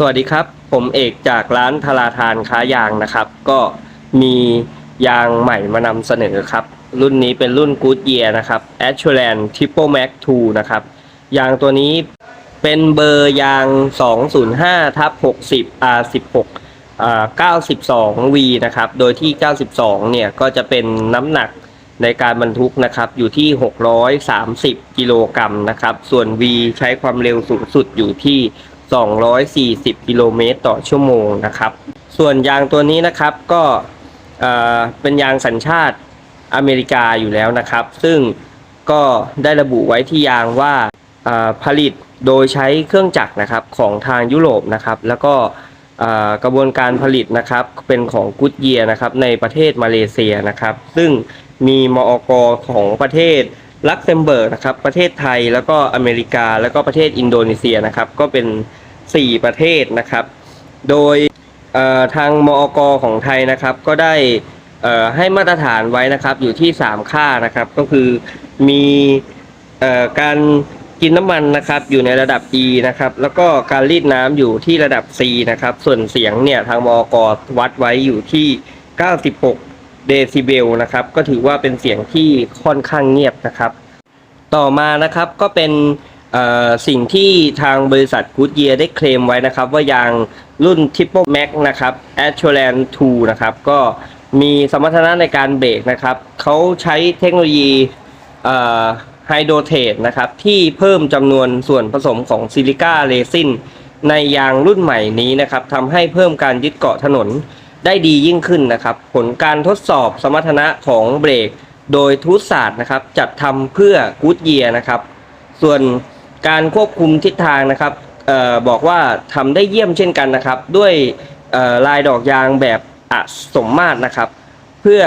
สวัสดีครับ ผมเอกจากร้านทาราทานค้ายางนะครับ ก็มียางใหม่มานำเสนอครับ รุ่นนี้เป็นรุ่น Good Year นะครับ a s h u r a n Triple Max 2 นะครับ ยางตัวนี้เป็นเบอร์ยาง 205ทับ 60R1692V นะครับ โดยที่ 92 เนี่ย ก็จะเป็นน้ำหนักในการบรรทุกนะครับ อยู่ที่ 630 กิโลกรัมนะครับ ส่วน V ใช้ความเร็วสูงสุดอยู่ที่ 240 กิโลเมตรต่อชั่วโมงนะครับ ส่วนยางตัวนี้นะครับก็เป็นยางสัญชาติอเมริกาอยู่แล้วนะครับ ซึ่งก็ได้ระบุไว้ที่ยางว่าผลิตโดยใช้เครื่องจักรนะครับของทางยุโรปนะครับ แล้วก็กระบวนการผลิตนะครับเป็นของกุดเยียนะครับในประเทศมาเลเซียนะครับ ซึ่งมีมอกของประเทศ ลักเซมเบิร์กนะครับ ประเทศไทยแล้วก็อเมริกา แล้วก็ประเทศอินโดนีเซียนะครับ ก็เป็น 4 ประเทศนะครับ โดยทางมอกของไทยนะครับ ก็ได้ให้มาตรฐานไว้นะครับ อยู่ที่ 3 ค่านะครับ ก็คือมีอการกินน้ำมันนะครับ อยู่ในระดับ E นะครับ แล้วก็การรีดน้ำอยู่ที่ระดับ C นะครับ ส่วนเสียงเนี่ยทางมอกวัดไว้อยู่ที่ 96 เดซิเบลนะครับ ก็ถือว่าเป็นเสียงที่ค่อนข้างเงียบนะครับ ต่อมานะครับก็เป็นสิ่งที่ทางบริษัท Goodyear ได้เคลมไว้นะครับ ว่ายางรุ่น Triple Max นะครับ a s h u r a n 2นะครับ ก็มีสมรรถนะในการเบรกนะครับ เขาใช้เทคโนโลยีไฮโดรเทดนะครับ ที่เพิ่มจำนวนส่วนผสมของซิลิก้าเรซินในยางรุ่นใหม่นี้นะครับทำให้เพิ่มการยึดเกาะถนน ได้ดียิ่งขึ้นนะครับ ผลการทดสอบสมรรถนะของเบรก โดยทูตศาสตร์นะครับ จัดทำเพื่อกูดเยียนะครับ ส่วนการควบคุมทิศทางนะครับออบอกว่าทำได้เยี่ยมเช่นกันนะครับ ด้วยลายดอกยางแบบอสมมาตรนะครับ เพื่อ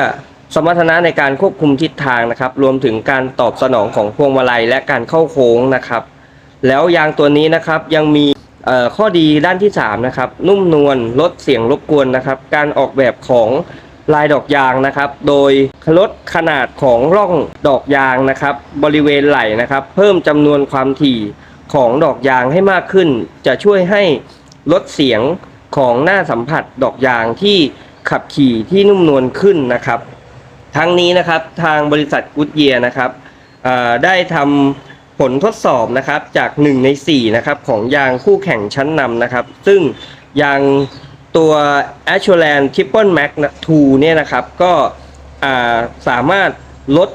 สมรรถนะในการควบคุมทิศทางนะครับ รวมถึงการตอบสนองของพวงมาลัยและการเข้าโค้งนะครับ แล้วยางตัวนี้นะครับยังมี ข้อดีด้านที่ 3 นะครับ นุ่มนวลลดเสียงรบกวนนะครับ การออกแบบของลายดอกยางนะครับ โดยลดขนาดของร่องดอกยางนะครับ บริเวณไหล่นะครับ เพิ่มจำนวนความถี่ของดอกยางให้มากขึ้น จะช่วยให้ลดเสียงของหน้าสัมผัสดอกยางที่ขับขี่ที่นุ่มนวลขึ้นนะครับ ทั้งนี้นะครับทางบริษัทกุดเยียนะครับได้ทำ ผลทดสอบนะครับจาก 1 ใน4นะครับของยางคู่แข่งชั้นนำนะครับ ซึ่งยางตัว a s h u r a n Triple Max 2เนี่ยนะครับ ก็าสามารถลด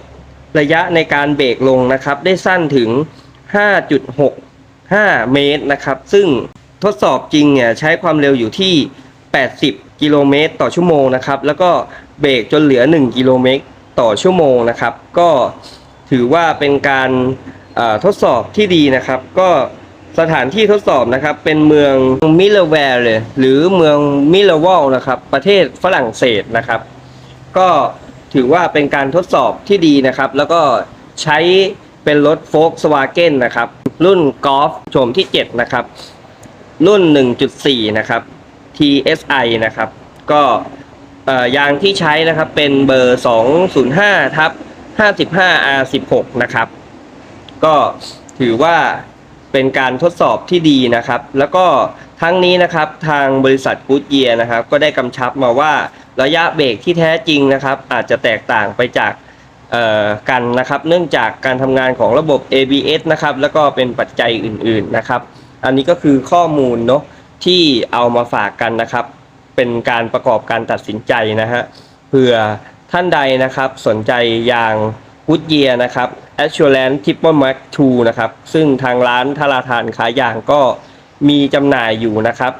ระยะในการเบรกลงนะครับ ได้สั้นถึง 5.65 เมตรนะครับ ซึ่งทดสอบจริงเนี่ยใช้ความเร็วอยู่ที่ 80 กิโลเมตร ต่อชั่วโมงนะครับ แล้วก็เบรกจนเหลือ 1 กิโลเมตร ต่อชั่วโมงนะครับ ก็ถือว่าเป็นการ ทดสอบที่ดีนะครับ ก็สถานที่ทดสอบนะครับ เป็นเมืองมิเลเวร์เลยหรือเมืองมิเลวอลนะครับ ประเทศฝรั่งเศสนะครับ ก็ถือว่าเป็นการทดสอบที่ดีนะครับ แล้วก็ใช้เป็นรถโฟล์ s วาเกนนะครับ รุ่นกอล์ฟโฉมที่ 7 นะครับ รุ่น 1.4 นะครับ TSI นะครับ ก็ยางที่ใช้นะครับเป็นเบอร์ 205 ทับ 55 R16 นะครับ ก็ถือว่าเป็นการทดสอบที่ดีนะครับ แล้วก็ทั้งนี้นะครับทางบริษัท Good Year นะครับ ก็ได้กำชับมาว่าระยะเบรกที่แท้จริงนะครับ อาจจะแตกต่างไปจากกันนะครับ เนื่องจากการทำงานของระบบ ABS นะครับ แล้วก็เป็นปัจจัยอื่น ๆนะครับ อันนี้ก็คือข้อมูลเนาะที่เอามาฝากกันนะครับ เป็นการประกอบการตัดสินใจนะฮะเผื่อท่านใดนะครับสนใจยางวุดเยียนะครับ Assurance Triple Max 2นะครับ ซึ่งทางร้านทาราทานขายยางก็มีจำหน่ายอยู่นะครับ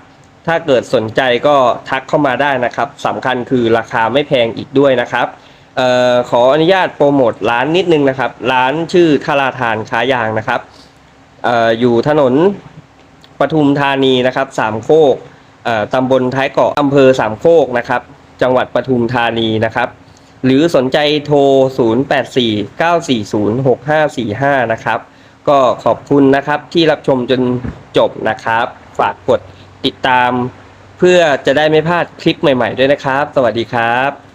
ถ้าเกิดสนใจก็ทักเข้ามาได้นะครับสำคัญคือราคาไม่แพงอีกด้วยนะครับออขออนุญาตโปรโมทร้านนิดนึงนะครับ ร้านชื่อทาราทานขายยางนะครับอออยู่ถนนปทุมธานีนะครับสามโคกตำบลท้ายเกาะอำเภอสามโคกนะครับ จังหวัดปทุมธานีนะครับ หรือสนใจโทร 0849406545 นะครับ ก็ขอบคุณนะครับที่รับชมจนจบนะครับ ฝากกดติดตาม เพื่อจะได้ไม่พลาดคลิปใหม่ๆด้วยนะครับ สวัสดีครับ